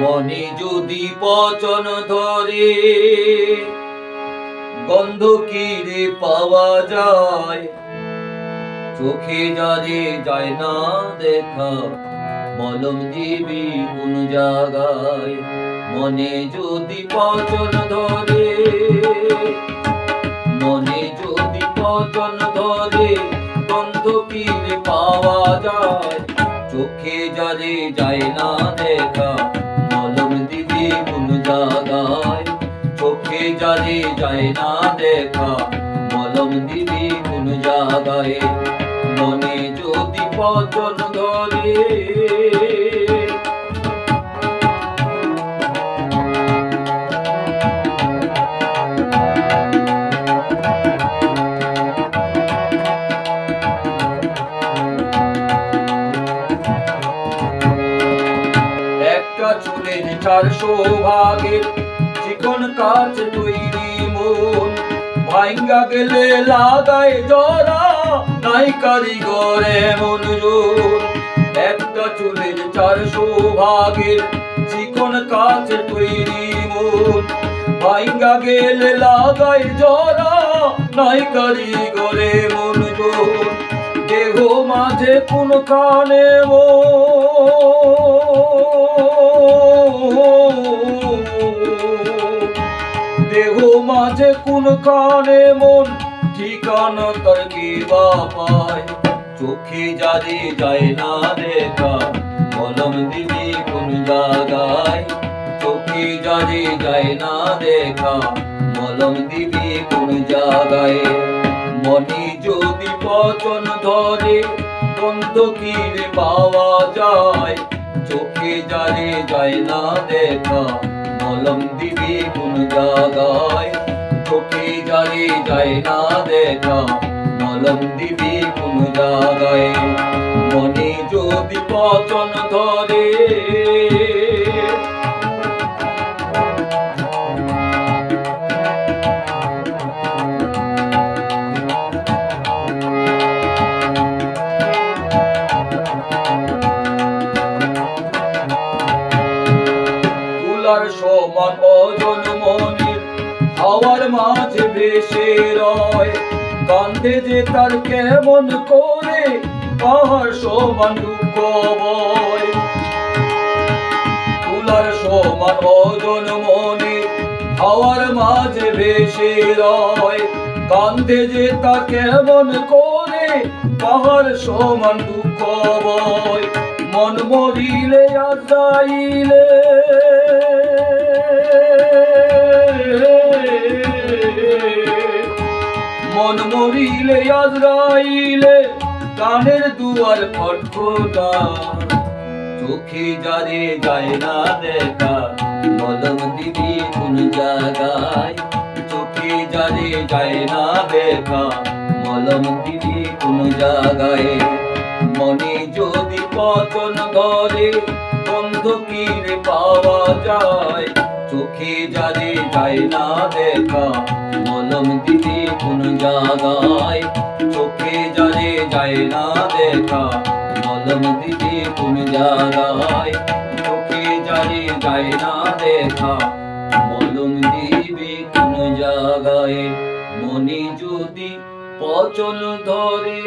মনে যদি পচন ধরে, গন্ধ কি রে পাওয়া যায়? চোখে যারে যায় না দেখা, মলম দিবি কোন জায়গায়? মনে যদি পচন ধরে, মনে যদি পচন ধরে, গন্ধ কি রে পাওয়া যায়? চোখে যারে যায় না দেখা দেখা মলম দিবি কোন জায়গায় মনে যদি পচন ধরে। চুলের ভাগের চিকন কাজ তৈরি মন। ভাঙ্গা গেলে লাগাই জরা, নাই কারিগরে মন জোর। একটা চুলের চারশো ভাগের চিকন কাজ তৈরি মন ভাঙ্গা গেলে লাগাই জরা, নাই কারিগরে মন জোর। দেহ মাঝে কোন কানে দেহ কানে মন, ঠিকানা তার কি বা পায়? চোখে যারে যায় না দেখা, কলম দিবি কোন জায়গায়? চোখে যারে যায় না দেখা মলম দিবি কোন জায়গায়? মনে যদি পচন ধরে বন্ধ কিরে পাওয়া যায়। চোখে যারে যায় না দেখা মলম দিবি কোন জায়গায়? যায় না দেখা মলম দিবি কোন জায়গায় মনে যদি পচন ধরে সমান ওজন মনির হাওয়ার মাঝে ভেসে রয়। কান্দে যে তার কেমন করে, পাহাড় সমান দুঃখ বয় তুলার সমান ওজন মনির হাওয়ার মাঝে ভেসে রয়। কান্দে যে তা কেমন করে, পাহাড় সমান দুঃখ বয় মন মরিলে আজাইলে মন মরিলে, আজরাইলে কানের দুয়ার খটখটা। চোখে যারে যায় না দেখা, মলম দিবি কোন জায়গায়? চোখে যারে যায় না দেখা, মলম দিবি কোন জায়গায়? মনে যদি পচন ধরে বন্ধ পাওয়া যায়, চোখে যারে যায় না দেখা মলম দিবি কোন জায়গায় চোখে যারে যায় না দেখা, মলম দিবি কোন জায়গায় চোখে যারে যায় না দেখা, মলম দিবি কোন জায়গায় মনে যদি পচন ধরে